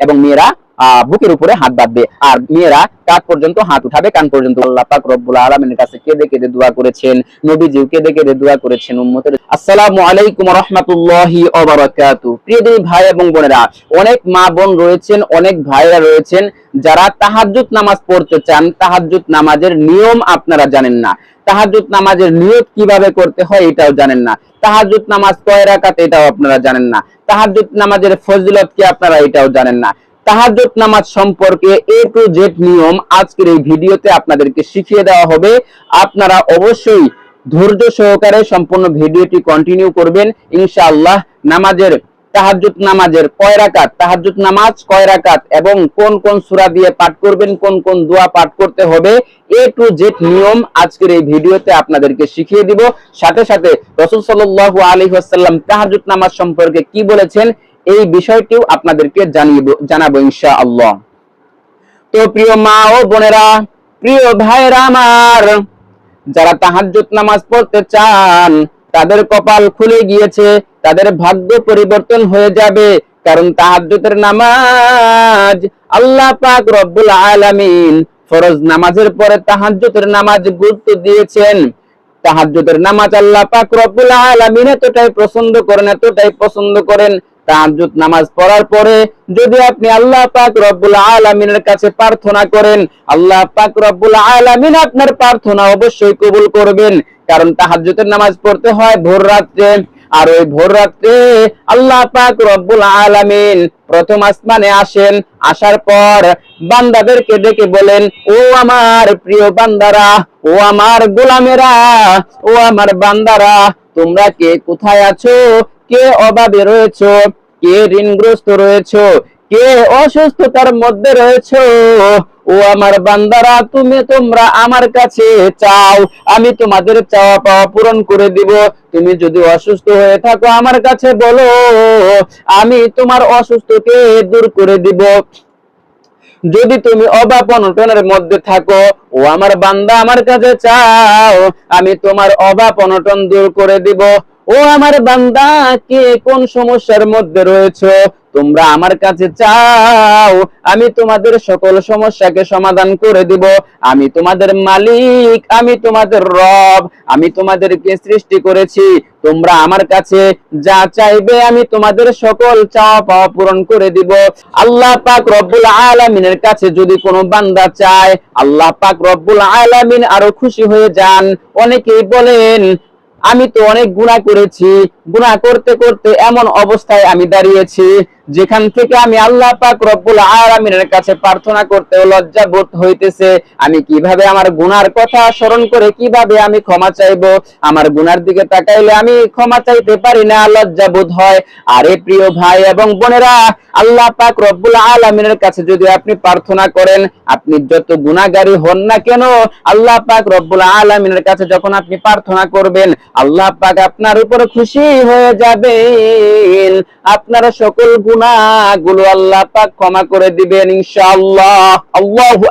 এবং মেয়েরা বুকের উপরে হাত বাঁধবে। আর মেয়েরা কাত পর্যন্ত হাত উঠাবে, কান পর্যন্ত আল্লাহ পাক রব্বুল আলামিনের কাছে কেঁদে কেঁদে দোয়া করেছেন, নবীজিও কেঁদে কেঁদে দোয়া করেছেন উম্মতের। আসসালামু আলাইকুম রাহমাতুল্লাহি ওয়া বারাকাতু। প্রিয় দিনী ভাই এবং বোনেরা, অনেক মা বোন রয়েছেন, অনেক ভাইরা রয়েছেন, যারা তাহাজ্জুদ নামাজ পড়তে চান। তাহাজ্জুদ নামাজের নিয়ম আপনারা জানেন না। তাহাজ্জুদ নামাজের নিয়ত কীভাবে করতে হয় এটাও জানেন না। তাহাজ্জুদ নামাজ কয় রাকাত এটাও আপনারা জানেন না। তাহাজ্জুদ নামাজের ফজিলত কি আপনারা এটাও জানেন না। তাহাজ্জুদ নামাজ সম্পর্কে এ টু জেড নিয়ম আজকের এই ভিডিওতে আপনাদেরকে শিখিয়ে দেওয়া হবে। আপনারা অবশ্যই ধৈর্য সহকারে সম্পূর্ণ ভিডিওটি কন্টিনিউ করবেন। ইনশাআল্লাহ নামাজের তাহাজ্জুদ নামাজের কয় রাকাত? তাহাজ্জুদ নামাজ কয় রাকাত? এবং কোন কোন সূরা দিয়ে পাঠ করবেন, কোন কোন দোয়া পাঠ করতে হবে? এ টু জেড নিয়ম আজকের এই ভিডিওতে আপনাদেরকে শিখিয়ে দিব। সাথে সাথে রাসূল সাল্লাল্লাহু আলাইহি ওয়াসাল্লাম তাহাজ্জুদ নামাজ সম্পর্কে কি বলেছেন, এই বিষয়টিও আপনাদেরকে জানিয়ে জানাব ইনশাআল্লাহ। তো প্রিয় মা ও বোনেরা, প্রিয় ভাইরা আমার, যারা তাহাজ্জুদ নামাজ পড়তে চান তাদের কপাল খুলে গিয়েছে, তাদের ভাগ্য পরিবর্তন হয়ে যাবে। কারণ তাহাজ্জুদের নামাজ আল্লাহ পাক রব্বুল আলামিন ফরজ নামাজের পরে তাহাজ্জুদের নামাজ গুরুত্ব দিয়েছেন। তাহাজ্জুদের নামাজ আল্লাহ পাক রব্বুল আলামিন এতটাই পছন্দ করেন, এতটাই পছন্দ করেন তাহাজ্জুদ নামাজ পড়ার পরে যদি আপনি আল্লাহ পাক রব্বুল আলামিনের কাছে প্রার্থনা করেন, আল্লাহ পাক রব্বুল আলামিন আপনার প্রার্থনা অবশ্যই কবুল করবেন। কারণ তাহাজ্জুদের নামাজ পড়তে হয় ভোর রাত্রে। আর ওই ভোর রাত্রে আল্লাহ পাক রব্বুল আলামিন প্রথম আসমানে আসেন। আসার পর বান্দাদেরকে ডেকে বলেন, ও আমার প্রিয় বান্দারা, ও আমার গোলামেরা, ও আমার বান্দারা, তোমরা কে কোথায় আছো? কে অভাবে রয়েছো? কে ঋণগ্রস্ত রয়েছো? কে অসুস্থতার মধ্যে রয়েছো? ও আমার বান্দারা, তুমি তোমরা আমার কাছে চাও। আমি তোমাদের চাওয়া পাওয়া পূরণ করে দিব। তুমি যদি অসুস্থ হয়ে থাকো আমার কাছে বলো, আমি তোমার অসুস্থকে দূর করে দিব। যদি তুমি অভাব অনটনের মধ্যে থাকো, ও আমার বান্দা আমার কাছে চাও, আমি তোমার অভাব অনটন দূর করে দিব। ও আমার বান্দা, কে কোন সমস্যার মধ্যে রয়েছে? তোমরা আমার কাছে চাও, আমি তোমাদের সকল সমস্যাকে সমাধান করে দিব। আমি তোমাদের মালিক, আমি তোমাদের রব, আমি তোমাদেরকে সৃষ্টি করেছি। তোমরা আমার কাছে যা চাইবে, আমি তোমাদের সকল চাওয়া পাওয়া পূরণ করে দিব। আল্লাহ পাক রব্বুল আলামিনের কাছে যদি কোনো বান্দা চায়, আল্লাহ পাক রব্বুল আলামিন আরও খুশি হয়ে যান। অনেকেই বলেন আমি তো অনেক গুণা করেছি। গুণা করতে করতে এমন অবস্থায় আমি দাঁড়িয়েছি। যেখান থেকে আমি আল্লাহ পাক রব্বুল আলামিনের কাছে প্রার্থনা করতে লজ্জা বোধ হইতেছে, আমি কীভাবে আমার গুনার কথা স্মরণ করে কীভাবে আমি ক্ষমা চাইব? আমার গুনার দিকে তাকাইলে আমি ক্ষমা চাইতে পারি না লজ্জা বোধ হয়। আরে প্রিয় ভাই এবং বোনেরা, আল্লাহ পাক রব্বুল আলামিনের কাছে যদি আপনি প্রার্থনা করেন, আপনি যত গুনাহগারী হন না কেন, আল্লাহ পাক রব্বুল আলামিনের কাছে যখন আপনি প্রার্থনা করবেন, আল্লাহ পাক আপনার উপরে খুশি হয়ে যাবেন। আপনার সকল গুনাহগুলো আল্লাহ পাক ক্ষমা করে দিবেন ইনশাআল্লাহ। আল্লাহু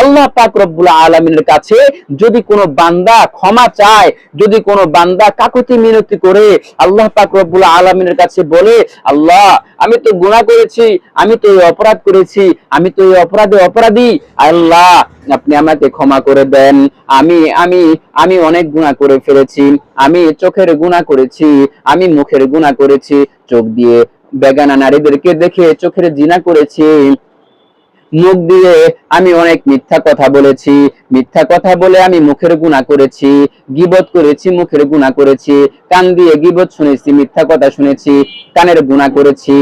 আল্লাহ পাক রব্বুল আলামিনের কাছে যদি কোনো বান্দা ক্ষমা চায়, যদি কোনো বান্দা কাকুতি মিনতি করে, আল্লাহ পাক রব্বুল আলামিনের কাছে বলে, আল্লাহ, আমি তো গুনাহ করেছি, আমি তো এই অপরাধ করেছি, আমি তো এই অপরাধে অপরাধী। আল্লাহ, আপনি আমাকে ক্ষমা করে দেন। আমি আমি আমি অনেক গুনাহ করে ফেলেছি। আমি চোখের গুনাহ করেছি, আমি মুখের গুনাহ করেছি। চোখ দিয়ে বেগানা নারীদেরকে দেখে চোখের জিনা করেছি। মুখ দিয়ে আমি অনেক মিথ্যা কথা বলেছি। মিথ্যা কথা বলে আমি মুখের গুণা করেছি। গিবত করেছি, মুখের গুণা করেছি। কান দিয়ে গিবত শুনেছি, মিথ্যা কথা শুনেছি, কানের গুণা করেছি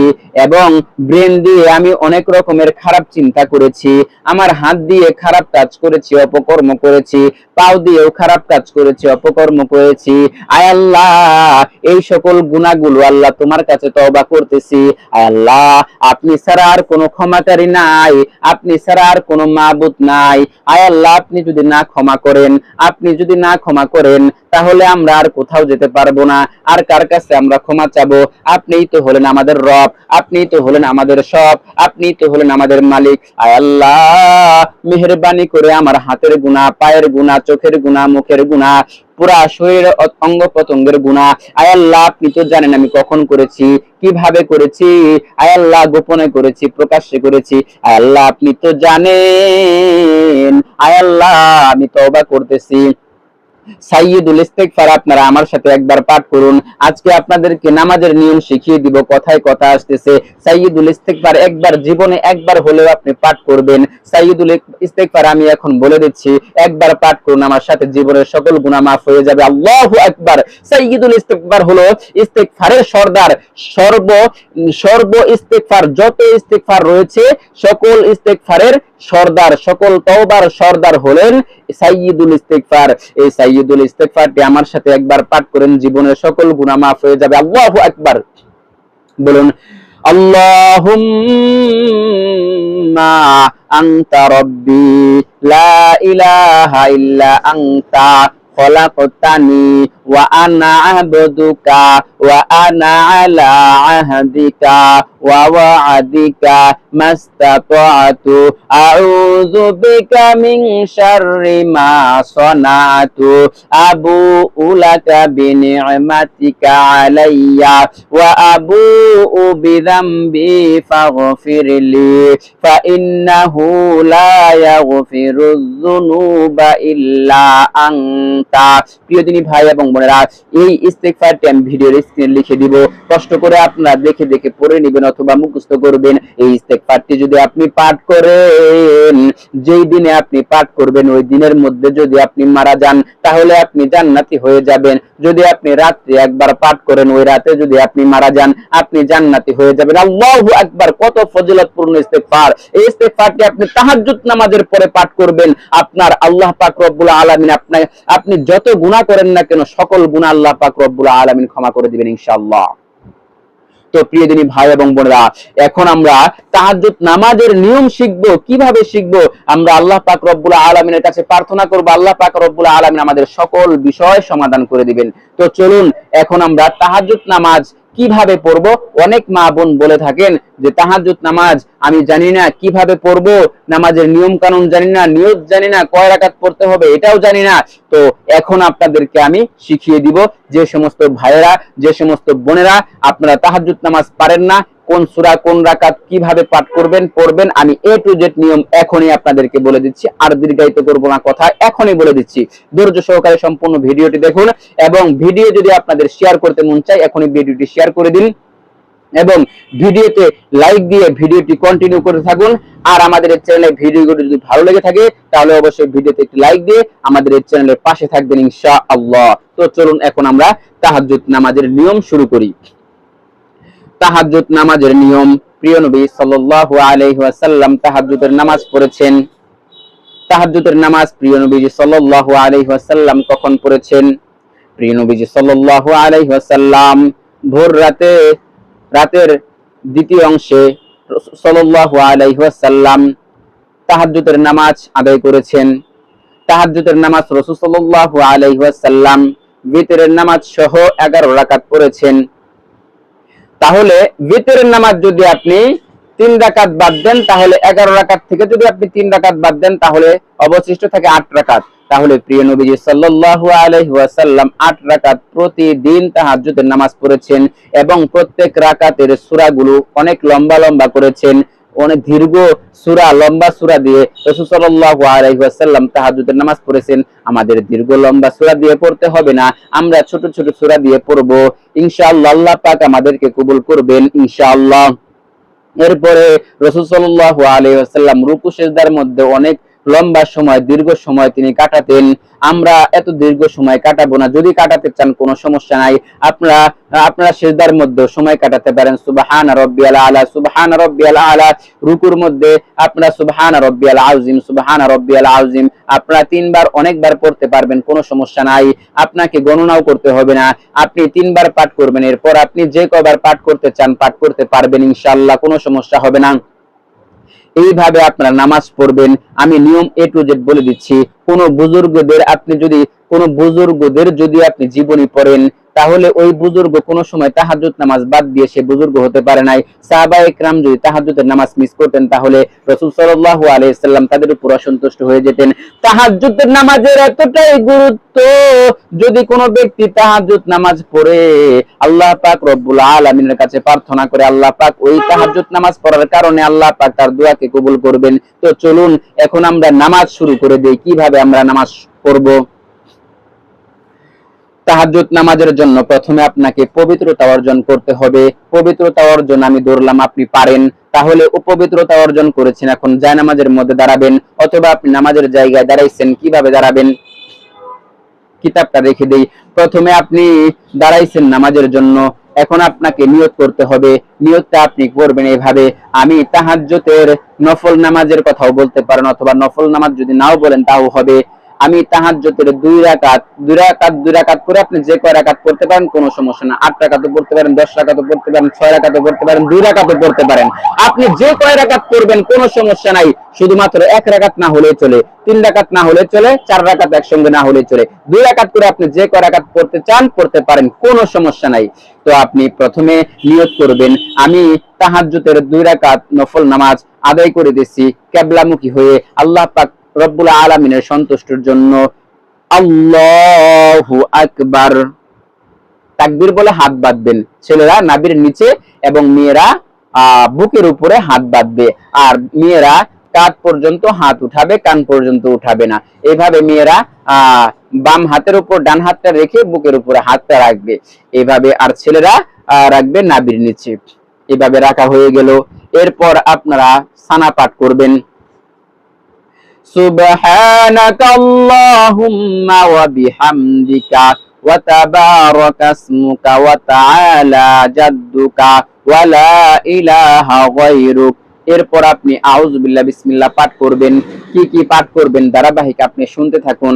এবং ব্রেন দিয়ে আমি অনেক রকমের খারাপ চিন্তা করেছি। আমার হাত দিয়ে খারাপ কাজ করেছি, অপকর্ম করেছি। পাও দিয়েও খারাপ কাজ করেছি, অপকর্ম করেছি। আয় আল্লাহ, এই সকল গুণাগুলো আল্লাহ তোমার কাছে তওবা করতেছি। আয় আল্লাহ, আপনি ছাড়া আর কোনো ক্ষমাকারী নাই। আপনি ছাড়া আর কোনো মাবুদ নাই। আয় আল্লাহ, আপনি যদি না ক্ষমা করেন, আপনি যদি না ক্ষমা করেন, তাহলে আমরা আর কোথাও যেতে পারব না। আর কার কাছে আমরা ক্ষমা চাবো? আপনিই তো হলেন আমাদের রব, আপনিই তো হলেন আমাদের সব, আপনিই তো হলেন আমাদের মালিক। আয় আল্লাহ, মেহেরবানি করে আমার হাতের গুণা পায়ের গুণা চোখের গুণা মুখের গুণা পুরা শরীরের অ- অঙ্গ প্রত্যঙ্গের গুণা। আয় আল্লাহ, আপনি তো জানেন আমি কখন করেছি, কীভাবে করেছি। আয় আল্লাহ, গোপনে করেছি, প্রকাশ্যে করেছি। আয় আল্লাহ, আপনি তো জানেন। আয় আল্লাহ, আমি তওবা করতেছি। সাইয়্যিদুল ইস্তেগফার আপনারা আমার সাথে একবার পাঠ করুন। আজকে আপনাদেরকে নামাজের নিয়ম শিখিয়ে দিব, কথায় কথা আসতেছে। সাইয়্যিদুল ইস্তেগফার একবার জীবনে একবার হলেও আপনি পাঠ করবেন। সাইয়্যিদুল ইস্তেগফার আমি এখন বলে দিচ্ছি, একবার পাঠ করুন, আমার সাথে জীবনের সকল গুনাহ মাফ হয়ে যাবে। আল্লাহু আকবার! সাইয়্যিদুল ইস্তেগফার হলো ইস্তেগফারের সর্দার। সর্ব সর্ব ইস্তেগফার, যত ইস্তেগফার রয়েছে, সকল ইস্তেগফারের সর্দার, সকল তওবার সর্দার হলেন সাইয়দুল ইস্তেকফার এই সাইয়্যিদুল ইস্তিগফারটি আমার সাথে একবার পাঠ করেন, জীবনের সকল গুণা মাফ হয়ে যাবে। আল্লাহু আকবার। বলুন, আল্লাহুম্মা আনতা রব্বি, লা ইলাহা ইল্লা আনতা খলাকতানি وأنا عبدك وأنا على عهدك ووعدك ما استطعت أعوذ بك من شر ما صنعت أبوء لك بنعمتك علي وأبوء بذنبي فاغفر لي فإنه لا يغفر الذنوب إلا أنت প্রিয় দিনী ভাই এবং বোনেরা এই ইস্তেগফারটি আমি ভিডিওর স্ক্রিনে লিখে দিব। কষ্ট করে আপনারা দেখে দেখে পড়ে নেবেন অথবা মুখস্থ করবেন। এই ইস্তেগফারটি যদি আপনি পাঠ করেন, যেই দিনে আপনি পাঠ করবেন, ওই দিনের মধ্যে যদি আপনি মারা যান, তাহলে আপনি জান্নাতি হয়ে যাবেন। যদি আপনি রাত্রে একবার পাঠ করেন, ওই রাতে যদি আপনি মারা যান, আপনি জান্নাতি হয়ে যাবেন। আল্লাহু আকবার, কত ফজিলতপূর্ণ ইস্তেগফার এই ইস্তেগফারটি আপনি তাহাজ্জুদ নামাজের পরে পাঠ করবেন। আপনার আল্লাহ পাক রব্বুল আলামিন আপনাকে আপনি যত গুনাহ করেন না কেন সকল গুণা আল্লাহ পাক রব্বুল আলমিন ক্ষমা করে দিবেন ইনশাআল্লাহ। তো প্রিয় দিনী ভাই এবং বোনেরা, এখন আমরা তাহাজুত নামাজের নিয়ম শিখব, কীভাবে শিখব? আমরা আল্লাহ পাক রব্বুল আলমিনের কাছে প্রার্থনা করব, আল্লাহ পাক রব্বুল আলমিন আমাদের সকল বিষয় সমাধান করে দিবেন। তো চলুন, এখন আমরা তাহাজুত নামাজ কীভাবে পড়ব? অনেক মা বোন বলে থাকেন যে, তাহাজ্জুদ নামাজ আমি জানি না কীভাবে পড়ব, নামাজের নিয়ম কানুন জানি না, নিয়ত জানি না, কয় রাকাত পড়তে হবে এটাও জানি না। তো এখন আপনাদেরকে আমি শিখিয়ে দিব যে সমস্ত ভাইয়েরা, যে সমস্ত বোনেরা, আপনারা তাহাজ্জুদ নামাজ পারেন না কোন সূরা, কোন রাকাত কীভাবে পাঠ করবেন, পড়বেন, আমি এ টু জেড নিয়ম এখনই আপনাদেরকে বলে দিচ্ছি, আর দীর্ঘায়িত করব না কথা, এখনই বলে দিচ্ছি। ধৈর্য সহকারে সম্পূর্ণ ভিডিওটি দেখুন এবং ভিডিও যদি আপনাদের শেয়ার করতে মন চায়, এখনই ভিডিওটি শেয়ার করে দিন এবং ভিডিওতে লাইক দিয়ে ভিডিওটি কন্টিনিউ করতে থাকুন। আর আমাদের এই চ্যানেলে ভিডিওগুলো যদি ভালো লেগে থাকে, তাহলে অবশ্যই ভিডিওতে একটি লাইক দিয়ে আমাদের এই চ্যানেলের পাশে থাকবেন ইনশাআল্লাহ। তো চলুন এখন আমরা তাহাজ্জুদ নামাজের নিয়ম শুরু করি। তাহাজ্জুদ নামাজের নিয়ম। প্রিয় নবী সাল্লাল্লাহু আলাইহি ওয়াসাল্লাম তাহাজ্জুদের নামাজ পড়েছেন। তাহাজ্জুদের নামাজ প্রিয় নবীজি সাল্লাল্লাহু আলাইহি ওয়াসাল্লাম কখন পড়েছেন? প্রিয় নবীজি সাল্লাল্লাহু আলাইহি ওয়াসাল্লাম ভোর রাতে, রাতের দ্বিতীয় অংশে সাল্লাল্লাহু আলাইহি ওয়াসাল্লাম তাহাজ্জুদের নামাজ আদায় করেছেন। তাহাজ্জুদের নামাজ রাসূল সাল্লাল্লাহু আলাইহি ওয়াসাল্লাম বিতরের নামাজ সহ 11 রাকাত পড়েছেন। তাহলে ভিতরের নামাজ যদি আপনি তিন রাকাত বাদ দেন, তাহলে এগারো রাকাত থেকে যদি আপনি তিন রাকাত বাদ দেন, তাহলে অবশিষ্ট থাকে আট রাকাত। তাহলে প্রিয় নবীজি সাল্লাল্লাহু আলহাসাল্লাম আট রাকাত প্রতিদিন তাহাজুদের নামাজ পড়েছেন এবং প্রত্যেক রাকাতের সুরাগুলো অনেক লম্বা লম্বা করেছেন। অনেক দীর্ঘ সূরা, লম্বা সূরা দিয়ে রাসূল সাল্লাল্লাহু আলাইহি ওয়াসাল্লাম নামাজ পড়েছেন। আমাদের দীর্ঘ, লম্বা সূরা দিয়ে পড়তে হবে না। আমরা ছোট ছোট সূরা দিয়ে পড়ব। ইনশাআল্লাহ আল্লাহ পাক আমাদেরকে কবুল করবেন, ইনশাআল্লাহ। এরপরে রসুল সাল্লাল্লাহু আলাইহি ওয়াসাল্লাম রুকু সেজদার মধ্যে অনেক লম্বা সময়, দীর্ঘ সময় তিনি কাটাতেন। আমরা এত দীর্ঘ সময় কাটাবো না। যদি কাটাতে চান, কোনো সমস্যা নাই। আপনারা আপনারা সেজদার মধ্যে সময় কাটাতে পারেন। সুবহান রাব্বিয়াল আলা, সুবহান রাব্বিয়াল আলা। রুকুর মধ্যে আপনারা সুবহান রাব্বিয়াল আযিম সুবহান রাব্বিয়াল আযিম আপনারা তিনবার, অনেকবার পড়তে পারবেন, কোনো সমস্যা নাই। আপনাকে গণনাও করতে হবে না। আপনি তিনবার পাঠ করবেন। এরপর আপনি যে কবার পাঠ করতে চান, পাঠ করতে পারবেন ইনশাআল্লাহ, কোনো সমস্যা হবে না। এইভাবে আপনারা নামাজ পড়বেন। আমি নিয়ম এ টু জেড বলে দিচ্ছি। কোনো বুজুর্গদের আপনি যদি কোন বুজুর্গদের যদি আপনি জীবনী পড়েন, তাহলে ওই বুজুর্গ কোন সময় তাহাজ্জুদ নামাজ বাদ দিয়ে সে বুজুর্গ হতে পারে নাই। সাহাবা একরাম যদি তাহাজ্জুদের নামাজ মিস করতেন, তাহলে রাসূল সাল্লাল্লাহু আলাইহি সাল্লাম তাদের উপর অসন্তুষ্ট হয়ে যেতেন। তাহাজ্জুদের নামাজের এতটাই গুরুত্ব, যদি কোনো ব্যক্তি তাহাজ্জুদ নামাজ পড়ে, আল্লাহ পাক রব্বুল আলামিনের কাছে প্রার্থনা করে, আল্লাহ পাক ওই তাহাজ্জুদ নামাজ পড়ার কারণে আল্লাহ পাক তার দোয়াকে কবুল করবেন। তো চলুন, এখন আমরা নামাজ শুরু করে দিই। কীভাবে আমরা নামাজ পড়ব? তাহাজ্জুদ নামাজের জন্য প্রথমে আপনাকে পবিত্রতা অর্জন করতে হবে। পবিত্রতা অর্জন আমি ধরলাম, আপনি পারেন। তাহলে উপবিত্রতা অর্জন করেছেন, এখন যায় নামাজের মধ্যে দাঁড়াবেন, অথবা আপনি নামাজের জায়গায় দাঁড়াইছেন, কীভাবে দাঁড়াবেন? কিতাবটা রেখে দেই। প্রথমে আপনি দাঁড়াইছেন নামাজের জন্য, এখন আপনাকে নিয়ত করতে হবে। নিয়তটা আপনি করবেন এইভাবে আমি তাহাজ্জুদের নফল নামাজের কথাও বলতে পারেন, অথবা নফল নামাজ যদি নাও বলেন তাও হবে। আমি তাহাজ্জুদের দুই রাকাত দুই রাকাত দুই রাকাত করে আপনি যে কয় রাকাত পড়তে পারেন, কোনো সমস্যা না। আট রাকাতও পড়তে পারেন, দশ রাকাতও পড়তে পারেন, ছয় রাকাতও পড়তে পারেন, দুই রাকাতও পড়তে পারেন। আপনি যে কয় রাকাত করবেন কোনো সমস্যা নাই। শুধুমাত্র এক রাকাত না হলে চলে, তিন রাকাত না হলে চলে, চার রাকাত একসঙ্গে না হলে চলে। দুই রাকাত করে আপনি যে কয় রাকাত পড়তে চান, পড়তে পারেন, কোনো সমস্যা নাই। তো আপনি প্রথমে নিয়ত করবেন, আমি তাহাজ্জুদের দুই রাকাত নফল নামাজ আদায় করে দিচ্ছি কেবলামুখী হয়ে আল্লাহ পাক রব্বুল আলমিনের সন্তুষ্টির জন্য আল্লাহু আকবার। তাকবীর বলে হাত বাঁধবেন। ছেলেরা নাবির নিচে এবং মেয়েরা বুকের উপরে হাত বাঁধবে। আর মেয়েরা কাঁধ পর্যন্ত হাত উঠাবে, কান পর্যন্ত উঠাবে না। এইভাবে মেয়েরা বাম হাতের উপর ডান হাতটা রেখে বুকের উপরে হাতটা রাখবে। এইভাবে আর ছেলেরা রাখবে নাবির নিচে। এভাবে রাখা হয়ে গেল। এরপর আপনারা সানা পাঠ করবেন। سبحانك اللهم وبحمدك وتبارك اسمك وتعالى جدك ولا إله غيرك এরপর আপনি আউযুবিল্লাহ বিসমিল্লাহ পাঠ করবেন কি কি পাঠ করবেন ধারাবাহিক আপনি শুনতে থাকুন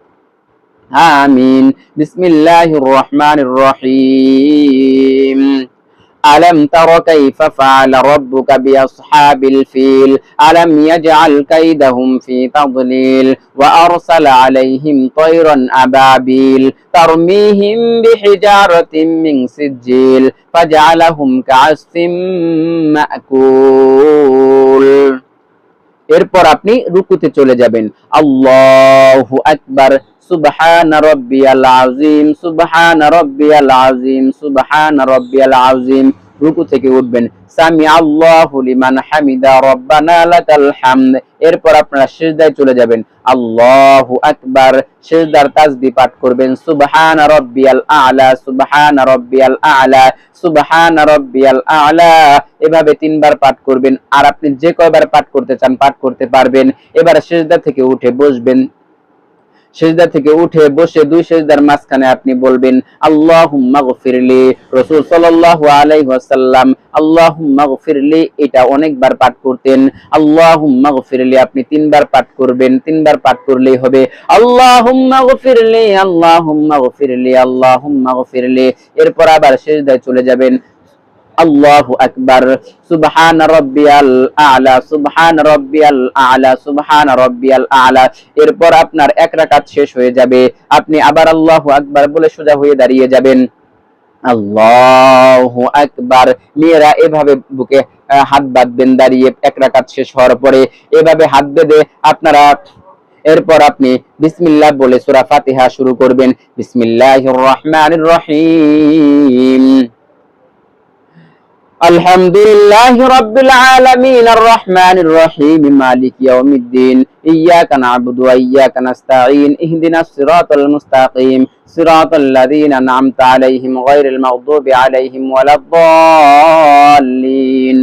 آمين بسم الله الرحمن الرحيم ألم تر كيف فعل ربك بأصحاب الفيل ألم يجعل كيدهم في تضليل وأرسل عليهم طيرا أبابيل ترميهم بحجارة من سجيل فجعلهم كعصف مأكول এরপর আপনি রুকুতে চলে যাবেন আল্লাহু আকবার সুবহান রাব্বিয়াল আযীম, সুবহান রাব্বিয়াল আযীম, সুবহান রাব্বিয়াল আযীম। রুকু থেকে উঠবেন। সামি আল্লাহু লিমান হামিদা, রব্বানা লাকাল হামদ। এরপর আপনারা সিজদায় চলে যাবেন। আল্লাহু আকবার। সিজদার তাসবিহ পাঠ করবেন। সুবহান রাব্বিয়াল আ'লা, সুবহান রাব্বিয়াল আ'লা, সুবহান রাব্বিয়াল আ'লা। এভাবে তিনবার পাঠ করবেন। আর আপনি যে কয়বার পাঠ করতে চান, পাঠ করতে পারবেন। এবার সিজদা থেকে উঠে বসবেন। সেজদা থেকে উঠে বসে দুই সেজদার মাঝখানে আপনি বলবেন, আল্লাহুম্মা গফিরলি। রাসূল সাল্লাল্লাহু আলাইহি ওয়াসাল্লাম আল্লাহুম্মা এটা অনেকবার পাঠ করতেন। আল্লাহুম্মা আপনি তিনবার পাঠ করবেন। তিনবার পাঠ করলেই হবে, আল্লাহুম্মা গফিরলি। আল্লাহুম্মা এরপর আবার সেজদায় চলে যাবেন। আল্লাহু আকবার। সুবহান রাব্বিয়াল আ'লা, সুবহান রাব্বিয়াল আ'লা, সুবহান রাব্বিয়াল আ'লা। এরপর আপনার এক রাকাত শেষ হয়ে যাবে। আপনি আবার আল্লাহু আকবার বলে সোজা হয়ে দাঁড়িয়ে যাবেন। আল্লাহু আকবার। মেয়েরা এভাবে বুকে হাত বাঁধবেন দাঁড়িয়ে এক রাকাত শেষ হওয়ার পরে। এভাবে হাত বেঁধে আপনারা, এরপর আপনি বিসমিল্লাহ বলে সূরা ফাতিহা শুরু করবেন। বিসমিল্লাহির রহমানির রহিম। الحمد لله رب العالمين الرحمن الرحيم مالك يوم الدين إياك نعبد وإياك نستعين اهدنا الصراط المستقيم صراط الذين أنعمت عليهم غير المغضوب عليهم ولا الضالين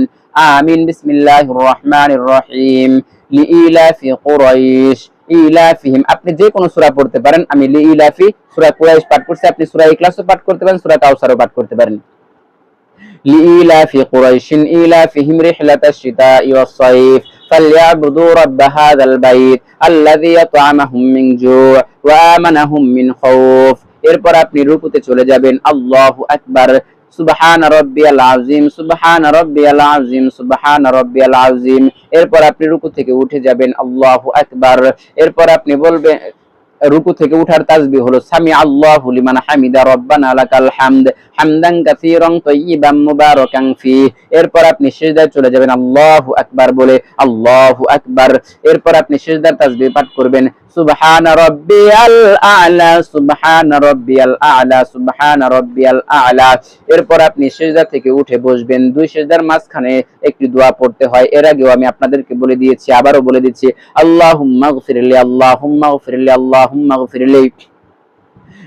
آمين بسم الله الرحمن الرحيم لإيلاف قريش ইলাফিহিম আপনি যে কোনো সূরা পড়তে পারেন আমি লি ইলাফি সূরা কুরাইশ পাঠ করছি আপনি সূরা ইখলাসও পাঠ করতে পারেন সূরা কাউসারও পাঠ করতে পারেন لإيلاف قريش إيلافهم رحلة الشتاء والصيف فليعبدوا رب هذا البيت الذي يطعمهم من جوع وآمنهم من خوف এরপর আপনি রুকুতে চলে যাবেন আল্লাহু আকবার সুবহান রব্বিয়াল আযীম সুবহান রব্বিয়াল আযীম সুবহান রব্বিয়াল আযীম এরপর আপনি রুকু থেকে উঠে যাবেন আল্লাহু আকবার এরপর আপনি বলবেন রুকু থেকে উঠার তাজবি হলো সামি আল্লাহ লিমান হামিদা রব্বানা লাকাল হামদ, হামদান কাসীরান তাইয়িবাম মুবারাকান ফি এরপর আপনি সিজদায় চলে যাবেন, আল্লাহু আকবার বলে, আল্লাহু আকবার। এরপর আপনি সিজদার তাসবিহ পাঠ করবেন সুবহান ربي আ'লা سبحان ربي আ'লা سبحان ربي আ'লা। এরপর আপনি সিজদা থেকে উঠে বসবেন। দুই সিজদার মাঝখানে একটি দোয়া পড়তে হয়। এর আগেও আমি আপনাদেরকে বলে দিয়েছি, আবারও বলে দিচ্ছি, আল্লাহুম্মা গফিরলি আল্লাহুম্মা গফিরলি আল্লাহুম্মা গফিরলি।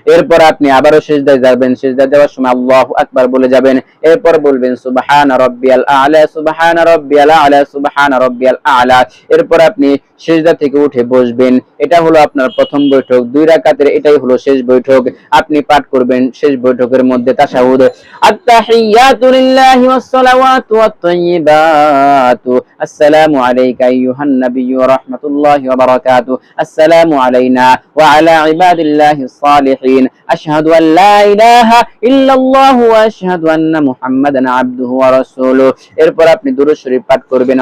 এরপর আপনি আবারও সেজদায় যাবেন সেজদা দেওয়ার সময় আল্লাহু আকবার বলে যাবেন। এরপর বলবেন, সুবহান রাব্বিয়াল আ'লা, সুবহান রাব্বিয়াল আ'লা, সুবহান রাব্বিয়াল আ'লা। এরপর আপনি সেজদা থেকে উঠে বসবেন। এটা হলো আপনার প্রথম বৈঠক, দুই রাকাতের এটাই হলো শেষ বৈঠক। আপনি পাঠ করবেন শেষ বৈঠকের মধ্যে তাশাহুদ। আত্তাহিয়াতু লিল্লাহি ওয়াস সালাওয়াতু ওয়াত তাইয়্যিবাতু। আসসালামু আলাইকা আইয়ুহান নাবিয়্যু ওয়া রাহমাতুল্লাহি ওয়া বারাকাতুহু আসসালামু আলাইনা ওয়া আলা ইবাদিল্লাহিস সালিহিন আশহাদু আন লা ইলাহা ইল্লাল্লাহু ওয়া আশহাদু আন্না মুহাম্মাদান আবদুহু ওয়া রাসূলুহু। এরপর আপনি দুরূদ শরীফ পাঠ করবেন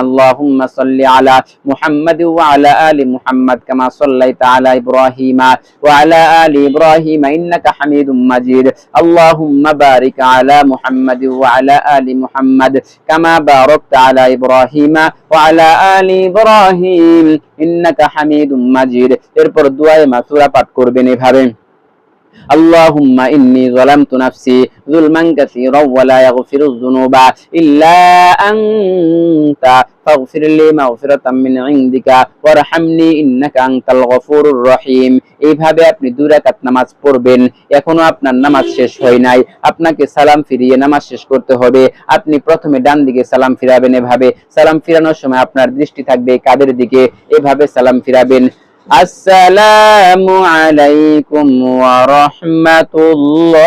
ওয়া আলা আলি মুহাম্মাদ কামা সাল্লাইতা আলা ইব্রাহিমা ওয়া আলা আলি ইব্রাহিমা ইন্নাকা হামিদুম মাজিদ। আল্লাহুম্মা বারিক আলা মুহাম্মাদ ওয়া আলা আলি মুহাম্মাদ কামা বারাকতা আলা ইব্রাহিমা ওয়া আলা আলি ইব্রাহিম ইন্নাকা হামিদুম মাজিদ। এরপর দুআয়ে মাসুরা পাঠ করবেন এভাবে। اللهم إني ظلمت نفسي ظلما كثيرا ولا يغفر الذنوب إلا أنت فاغفر لي مغفرة من عندك وارحمني إنك أنت الغفور الرحيم এইভাবে আপনি দুই রাকাত নামাজ পড়বেন এখনো আপনার নামাজ শেষ হয় নাই আপনাকে সালাম ফিরিয়ে নামাজ শেষ করতে হবে আপনি প্রথমে ডান দিকে সালাম ফিরাবেন এভাবে সালাম ফিরানোর সময় আপনার দৃষ্টি থাকবে কাদের দিকে এভাবে সালাম ফিরাবেন আসসালামু আলাইকুম ওয়া রাহমাতুল্লাহ।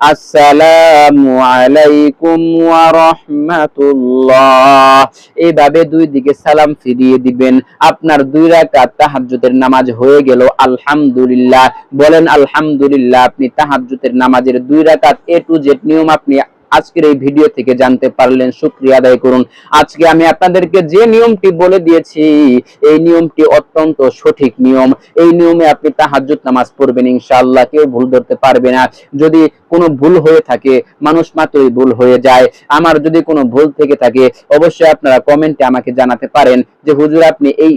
আসসালামু আলাইকুম ওয়া রাহমাতুল্লাহ। এইভাবে দুই দিকে সালাম ফিরিয়ে দিবেন। আপনার দুই রাকাত তাহাজ্জুদের নামাজ হয়ে গেল, আলহামদুলিল্লাহ। বলেন, আলহামদুলিল্লাহ, আপনি তাহাজ্জুদের নামাজের দুই রাকাত এ টু জেড নিয়ম আপনি আজকের এই ভিডিও থেকে জানতে পারলেন শুক্রিয়া আদায় করুন। আজকে আমি আপনাদেরকে যে নিয়মটি বলে দিয়েছি, এই নিয়মটি অত্যন্ত সঠিক নিয়ম। এই নিয়মে আপনি তাহাজ্জুদ নামাজ পড়বেন ইনশাআল্লাহ, কেউ ভুল ধরতে পারবে না। যদি কোনো ভুল হয়ে থাকে, মানুষ মাত্রই ভুল হয়ে যায়। আমার যদি কোনো ভুল থেকে থাকে, অবশ্যই আপনারা কমেন্টে আমাকে জানাতে পারেন যে, হুজুর, আপনি এই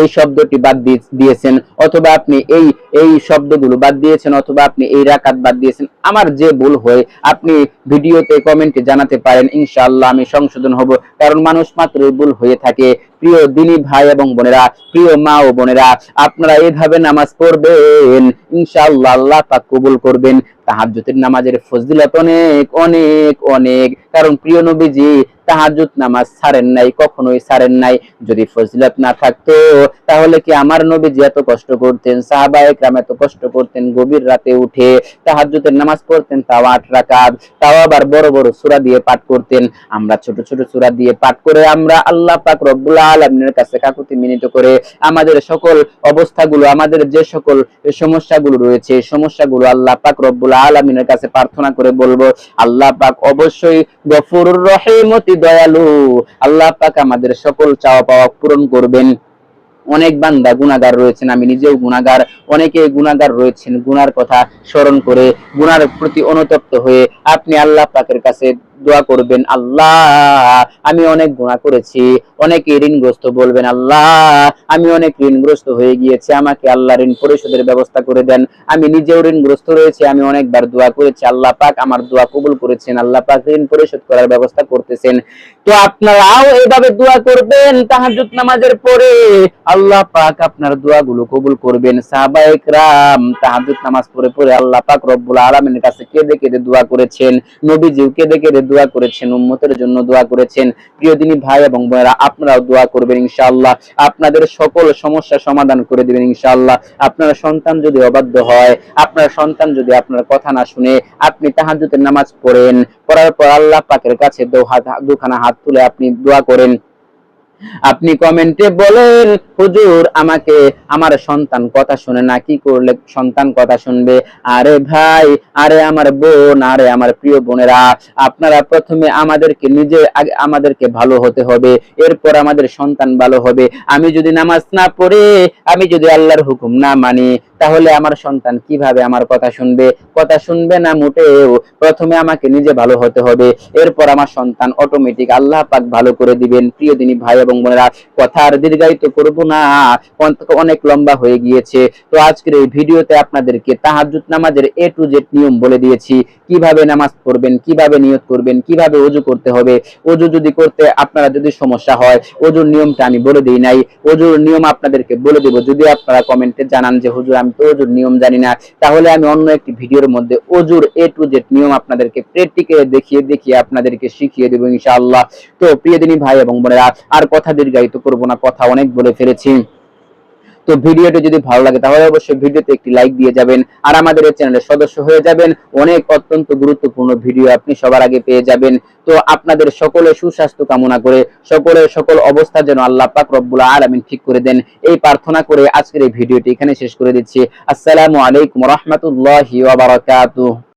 এই শব্দটি বাদ দিয়েছেন, অথবা আপনি এই এই শব্দগুলো বাদ দিয়েছেন, অথবা আপনি এই রাকাত বাদ দিয়েছেন, আমার যে ভুল হয়, আপনি ভিডিওতে, কমেন্টে জানাতে পারেন, ইনশাআল্লাহ আমি সংশোধন হব, কারণ মানুষ মাত্রই ভুল হয়ে থাকে। প্রিয় দিনী ভাই এবং বোনেরা, প্রিয় মা ও বোনেরা, আপনারা এইভাবে নামাজ পড়বেন, ইনশাআল্লাহ আল্লাহ পাক কবুল করবেন। তাহাজ্জুদের নামাজের ফজিলত অনেক অনেক অনেক। কারণ প্রিয় নবীজি তাহাজ্জুদ নামাজ ছাড়েন নাই, কখনোই ছাড়েন নাই। যদি ফজিলত না থাকতো, তাহলে কি আমার নবীজি এত কষ্ট করতেন, সাহাবা একরাম এত কষ্ট করতেন, গভীর রাতে উঠে তাহাজ্জুদের নামাজ পড়তেন, তাও আট রাকাত, তাও আবার বড় বড় সূরা দিয়ে পাঠ করতেন। আমরা ছোট ছোট সূরা দিয়ে পাঠ করে আমরা আল্লাহ পাক রব্বুল আলামিনের কাছে কাকুতি মিনিত করে আমাদের সকল অবস্থাগুলো, আমাদের যে সকল সমস্যাগুলো রয়েছে, সমস্যাগুলো আল্লাহ পাক রব্বুল আলামিনের কাছে প্রার্থনা করে বলব। আল্লাহ পাক অবশ্যই গফুরুর রহিম অতি দয়ালু, আল্লাহ পাক আমাদের সকল চাওয়া পাওয়া পূরণ করবেন। অনেক বান্দা গুণাগার রয়েছেন, আমি নিজেও গুণাগার অনেকে গুণাগার রয়েছেন, গুনার কথা স্মরণ করে গুনার প্রতি অনুতপ্ত হয়ে আপনি আল্লাহ পাকের কাছে দোয়া করবেন, আল্লাহ, আমি অনেক গুনাহ করেছি, অনেকে ঋণগ্রস্ত বলবেন, আল্লাহ, আমি অনেক ঋণগ্রস্ত হয়ে গিয়েছি, আমাকে আল্লাহ ঋণ পরিশোধের ব্যবস্থা করে দেন। আমি নিজেও ঋণগ্রস্ত রয়েছে, আমি অনেকবার দোয়া করেছি, আল্লাহ পাক আমার দোয়া কবুল করেছেন, আল্লাহ পাক ঋণ পরিশোধ করার ব্যবস্থা করতেছেন। তো আপনারাও এইভাবে দোয়া করবেন, তাহাজ্জুদ নামাজের পরে আল্লাহ পাক আপনার দোয়াগুলো কবুল করবেন। সাহাবা একরাম তাহাজ্জুদ নামাজ পড়ে পড়ে আল্লাহ পাক রব্বুল আলামিনের কাছে কেঁদে কেঁদে দোয়া করেছেন, নবীজিও কেঁদে কেঁদে দোয়া করেছেন, উম্মতের জন্য দোয়া করেছেন। প্রিয় দিনী ভাই এবং বোনেরা, আপনারাও দোয়া করবেন ইনশাআল্লাহ। আপনাদের সকল সমস্যা সমাধান করে দিবেন ইনশাআল্লাহ। আপনার সন্তান যদি অবাধ্য হয়, আপনার সন্তান যদি আপনার কথা না শুনে আপনি তাহাজ্জুদের নামাজ পড়েন, পড়ার পর আল্লাহ পাকের কাছে দুখানা হাত তুলে আপনি দোয়া করেন। আপনি কমেন্টে বলেন, হুজুর, আমাকে আমার সন্তান কথা শুনে না, কি করলে সন্তান কথা শুনবে? আরে ভাই, আরে আমার বোন, আরে আমার প্রিয় বোনেরা, আপনারা প্রথমে আমাদেরকে নিজে, আগে আমাদেরকে ভালো হতে হবে, এরপর আমাদের সন্তান ভালো হবে। আমি যদি নামাজ না পড়ে, আমি যদি আল্লাহর হুকুম না মানি, তাহলে আমার সন্তান কীভাবে আমার কথা শুনবে? কথা শুনবে না মোটেও। প্রথমে আমাকে নিজে ভালো হতে হবে, এরপর আমার সন্তান অটোমেটিক আল্লাহ পাক ভালো করে দিবেন। প্রিয় দিনী ভাই এবং বোনেরা কথা আর দীর্ঘায়িত করব না। অনেক লম্বা হয়ে গিয়েছে। তো আজকের এই ভিডিওতে আপনাদেরকে তাহাজ্জুদ নামাজের এ টু জেড নিয়ম বলে দিয়েছি। কীভাবে নামাজ পড়বেন, কীভাবে নিয়ত করবেন, কীভাবে ওযু করতে হবে, ওযু যদি করতে আপনারা যদি সমস্যা হয়, ওযুর নিয়মটা আমি বলে দিই নাই। ওযুর নিয়ম আপনাদেরকে বলে দেব। যদি আপনারা কমেন্টে জানান যে, হুজুর, আমি তো ওযুর নিয়ম জানি না। তাহলে আমি অন্য একটি ভিডিওর মধ্যে ওযুর এ টু জেড নিয়ম আপনাদেরকে প্র্যাকটিক্যালি দেখিয়ে দেখিয়ে আপনাদেরকে শিখিয়ে দেবো ইনশাআল্লাহ। তো প্রিয় দিনী ভাই এবং বোনেরা, আর কথা দীর্ঘায়িত করব না, কথা অনেক বলে ফেলেছি। তো ভিডিওটি যদি ভালো লাগে, তাহলে অবশ্যই ভিডিওতে একটি লাইক দিয়ে যাবেন, আর আমাদের এই চ্যানেলের সদস্য হয়ে যাবেন। অনেক অত্যন্ত গুরুত্বপূর্ণ ভিডিও আপনি সবার আগে পেয়ে যাবেন। তো আপনাদের সকলে সুস্বাস্থ্য কামনা করে, সকলের সকল অবস্থা যেন আল্লাহ পাক রব্বুল আলামিন ঠিক করে দেন। এই প্রার্থনা করে আজকের এই ভিডিওটি এখানে শেষ করে দিচ্ছি। আসসালামু আলাইকুম রহমতুল্লাহি ওয়া বারাকাতুহু।